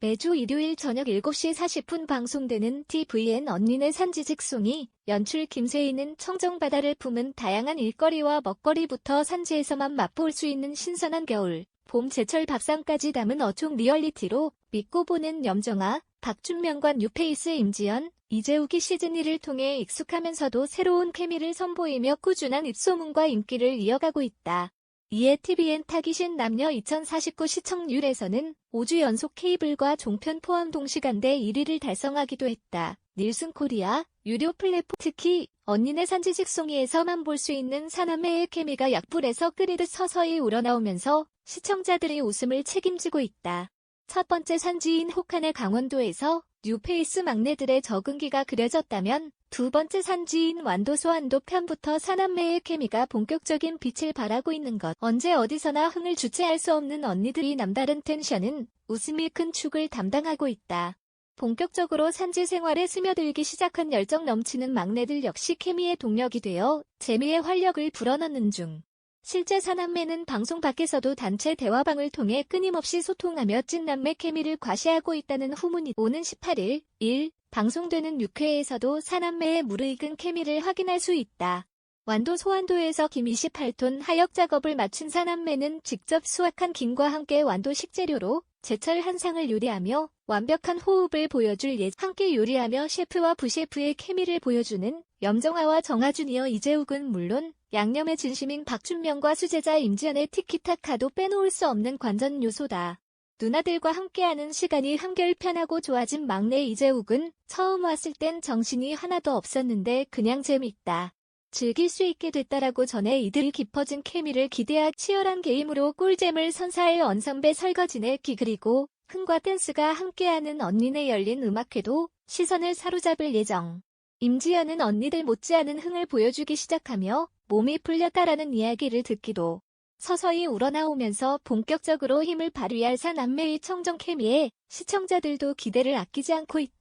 매주 일요일 저녁 7시 40분 방송되는 TVN 언니네 산지 직송이 연출 김세희는 청정바다를 품은 다양한 일거리와 먹거리부터 산지에서만 맛볼 수 있는 신선한 겨울, 봄 제철 밥상까지 담은 어촌 리얼리티로 믿고 보는 염정아, 박준명과 뉴페이스 임지연, 이재욱이 시즌1을 통해 익숙하면서도 새로운 케미를 선보이며 꾸준한 입소문과 인기를 이어가고 있다. 이에 TVN 타기신 남녀 2049 시청률에서는 5주 연속 케이블과 종편 포함 동시간대 1위를 달성하기도 했다. 닐슨 코리아, 유료 플랫폼 특히 언니네 산지 직 송이에서만 볼 수 있는 사남매의 케미가 약불에서 끓이듯 서서히 우러나오면서 시청자들의 웃음을 책임지고 있다. 첫 번째 산지인 혹한의 강원도에서 뉴페이스 막내들의 적응기가 그려졌다면 두 번째 산지인 완도소환도 편부터 사남매의 케미가 본격적인 빛을 발하고 있는 것. 언제 어디서나 흥을 주체할 수 없는 언니들이 남다른 텐션은 웃음이 큰 축을 담당하고 있다. 본격적으로 산지 생활에 스며들기 시작한 열정 넘치는 막내들 역시 케미의 동력이 되어 재미의 활력을 불어넣는 중. 실제 사남매는 방송 밖에서도 단체 대화방을 통해 끊임없이 소통하며 찐남매 케미를 과시하고 있다는 후문이 오는 18일 1 방송되는 6회에서도 사남매의 무르익은 케미를 확인할 수 있다. 완도 소환도에서 김 28톤 하역 작업을 마친 사남매는 직접 수확한 김과 함께 완도 식재료로 제철 한상을 요리하며 완벽한 호흡을 보여줄 예 함께 요리하며 셰프와 부셰프의 케미를 보여주는 염정아와 정하준이어 이재욱은 물론 양념의 진심인 박준명과 수제자 임지연의 티키타카도 빼놓을 수 없는 관전 요소다. 누나들과 함께하는 시간이 한결 편하고 좋아진 막내 이재욱은 처음 왔을 땐 정신이 하나도 없었는데 그냥 재밌다. 즐길 수 있게 됐다라고 전해 이들이 깊어진 케미를 기대하 치열한 게임으로 꿀잼을 선사할 언선배 설거지네 기 그리고 흥과 댄스가 함께하는 언니네 열린 음악회도 시선을 사로잡을 예정. 임지연은 언니들 못지않은 흥을 보여주기 시작하며 몸이 풀렸다라는 이야기를 듣기도 서서히 우러나오면서 본격적으로 힘을 발휘할 사남매의 청정 케미에 시청자들도 기대를 아끼지 않고 있다.